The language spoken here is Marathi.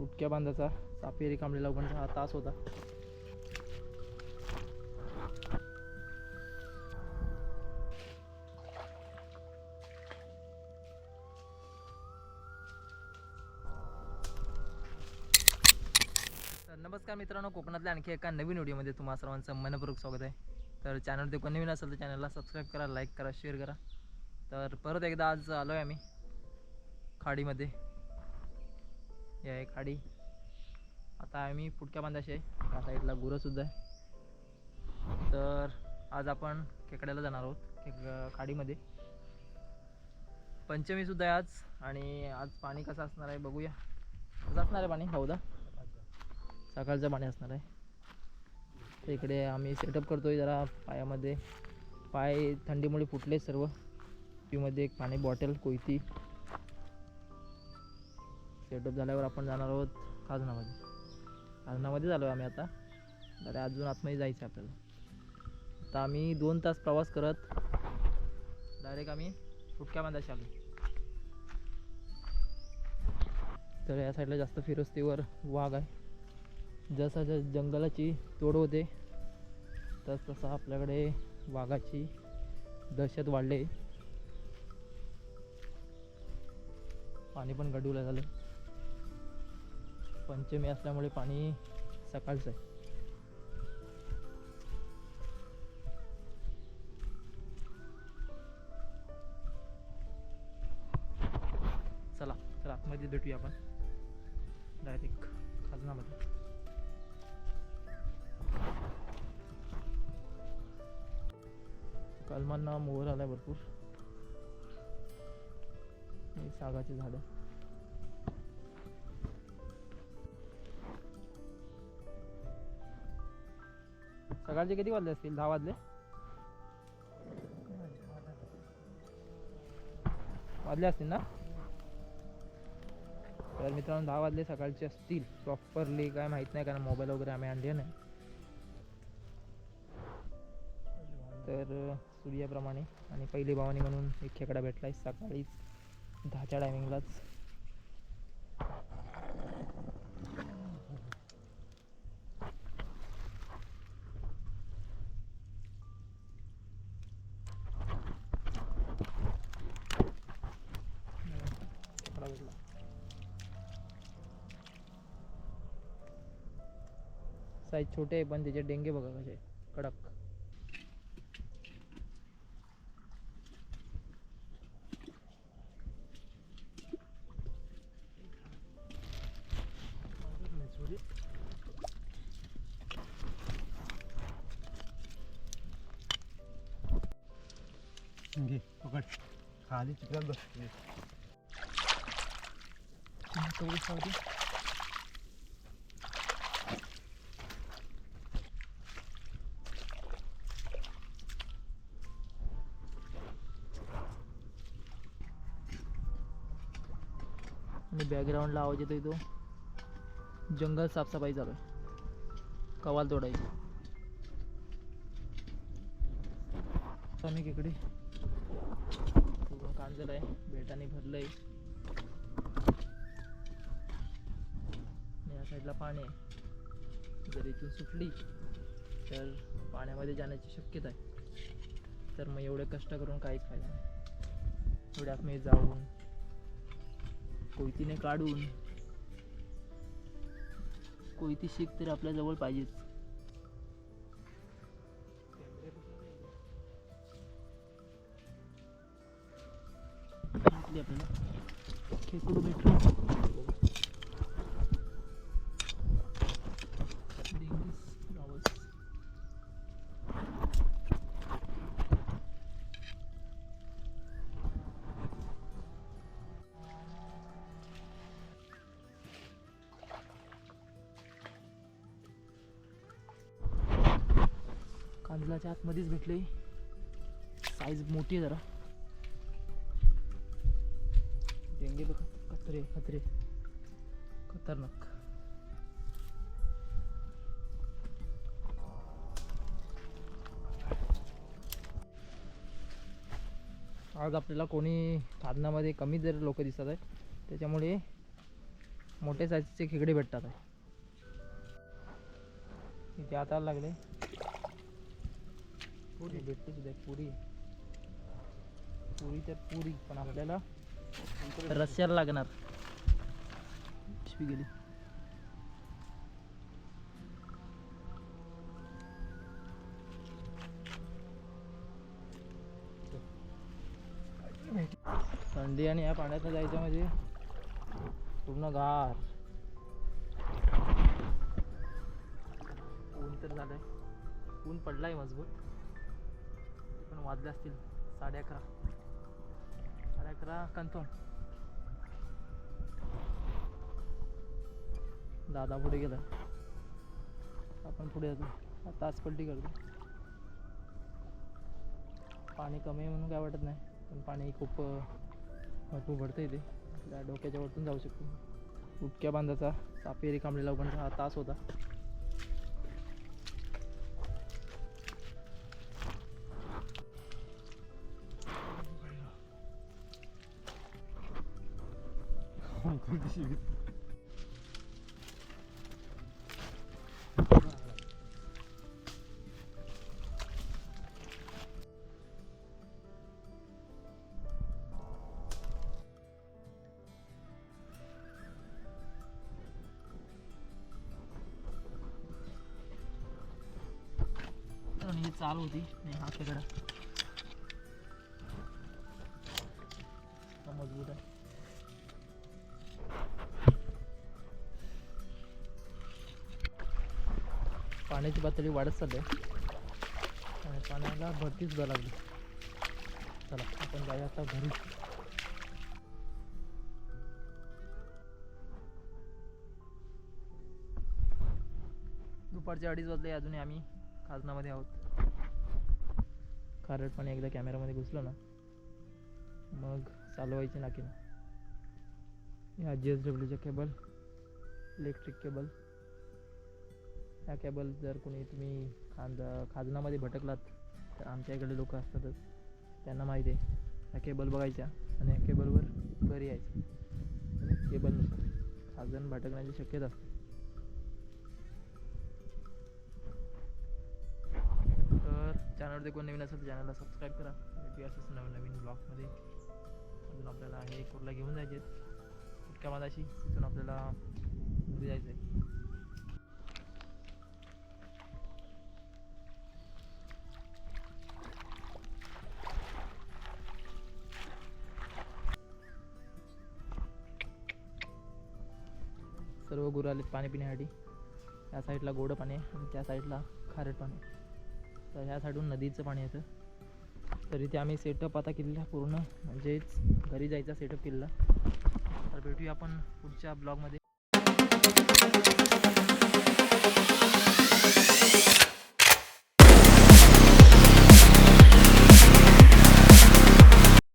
उटक्या बांधाचा सापेरी कांबळीला उघडचा हा तास होता. नमस्कार मित्रांनो कोकणातल्या आणखी एका नवीन व्हिडिओमध्ये तुम्हा सर्वांचं मनपूर्वक स्वागत आहे. तर चॅनल ते कोण नवीन असेल तर चॅनलला सबस्क्राईब करा लाईक करा शेअर करा. तर परत एकदा आज आलो आहे आम्ही खाडीमध्ये. हे आहे काडी आता आम्ही फुटक्या बांधाशी आहे. त्या साईडला गुरंसुद्धा आहे. तर आज आपण खेकड्याला जाणार आहोत खेक काडीमध्ये पंचमीसुद्धा आहे आज आणि आज पाणी कसं असणार आहे बघूया. कसं असणार आहे पाणी? हौदा सकाळचं पाणी असणार आहे. इकडे आम्ही सेटअप करतोय जरा पायामध्ये. पाय थंडीमुळे फुटले सर्व. पीमध्ये एक पाणी बॉटल कोयती. सेटअप झाल्यावर आपण जाणार आहोत खाजनामध्ये खाजनामध्ये झालो आम्ही आता. तर अजून आतमध्ये जायचं आहे आपल्याला. आता आम्ही दोन तास प्रवास करत डायरेक्ट आम्ही फुटक्या बांधायची आलो तर या साईडला जास्त फिरस्तीवर वाघ आहे. जसं ज जंगलाची तोड होते तस तसं आपल्याकडे वाघाची दहशत वाढले. पाणी पण गडूला झालं पंचमी असल्यामुळे पाणी सकाळचं आहे. चला तर आतमध्ये भेटूया आपण. डायरेक्ट खाजनामध्ये. कलमांना मोहर आलाय भरपूर. हे सागाची झाडं. सकाळचे किती वाजले असतील? दहा वाजले? वाजले असतील ना? तर मित्रांनो दहा वाजले सकाळचे असतील. प्रॉपरली काय माहीत नाही कारण मोबाईल वगैरे आम्ही आणले नाही. तर सूर्याप्रमाणे. आणि पहिली भावानी म्हणून एक खेकडा भेटलाय. सकाळीच दहाच्या टायमिंगलाच साईज छोटे आहे पण त्याचे डेंगे बघा कसे कडक। घे पकड। खाली चिखलात बसले आणि बॅकग्राऊंडला आवाज येतोय तो. जंगल साफसफाई चालू आहे. कवाल तोडायची. आम्ही इकडे. पूर्ण कांजल आहे. बेटाने भरलंय. या साईडला पाणी आहे. जर इथून सुटली तर पाण्यामध्ये जाण्याची शक्यता आहे. तर मग एवढे कष्ट करून काहीच फायदा नाही. एवढ्यात मी जाऊन कोयतीने काढून कोयती शीख तर आपल्या जवळ पाहिजेच. आपल्याला खेकडू भेटलं. कांदलाच्या आतमध्येच भेटले साईज मोठी आहे जरा. डेंगे बघ कचरे खतरनाक. आज आपल्याला कोणी साधनामध्ये कमी जर लोक दिसत आहेत त्याच्यामुळे मोठ्या साईजचे खेकडे भेटतात आहे. इथे आता लागले. पुरी भेटते सुद्धा पुरी. पुरी तर पुरी पण आपल्याला रस्स्याला लागणार. गेली. थंडी आणि या पाण्यात जायचं म्हणजे पूर्ण गार. ऊन तर झालंय. ऊन पडलाय मजबूत. पण वाजले असतील साडे अकरा. साडे अकरा कन्फर्म. दादा पुढे गेला. आपण पुढे जातो. तास पलटी करतो. पाणी कमी आहे म्हणून काय वाटत नाही. पण पाणी खूप अं, भरपूर भरतं इथे. आपल्या डोक्याच्या वरतून जाऊ शकतो. उटक्या बांधाचा सापेरी कांबलेला पण हा तास होता. कोणती शिवी आणि ही चाल होती आणि हा खेकडा हा मजबूत आहे पाण्याची पातळी वाढत चालली आहे. आणि पाण्याला भरतीच सुद्धा लागली. चला आपण जाऊया आता घरी. दुपारचे अडीच वाजले अजूनही आम्ही खाजनामध्ये आहोत. खारट पाणी एकदा कॅमेरामध्ये घुसलं ना मग चालवायची नाकी ना ह्या जी एस डब्ल्यूच्या केबल इलेक्ट्रिक केबल. ह्या केबल जर कोणी तुम्ही खांद खाजनामध्ये भटकलात तर आमच्या इकडे लोक असतातच. त्यांना माहिती आहे ह्या केबल बघायच्या आणि ह्या केबलवर घरी यायचं. केबल खाजन भटकण्याची शक्यता असते. तर चॅनलवरती कोण नवीन असेल तर चॅनलला सबस्क्राईब करा. भेटूया असंच नवीन नवीन ब्लॉगमध्ये अजून आपल्याला हे कुर्ला घेऊन जायचे आहेत इतक्या मादाशी तिथून आपल्याला घरी जायचं आहे सर्व गुरं आलेत पाणी पिण्यासाठी त्या साईडला गोडं पाणी आहे आणि त्या साईडला खारट पाणी तर ह्या साईडून नदीचं पाणी येतं. तर इथे आम्ही सेटअप आता केलेला पूर्ण. म्हणजेच घरी जायचा सेटअप केलेला. तर भेटूया आपण पुढच्या ब्लॉगमध्ये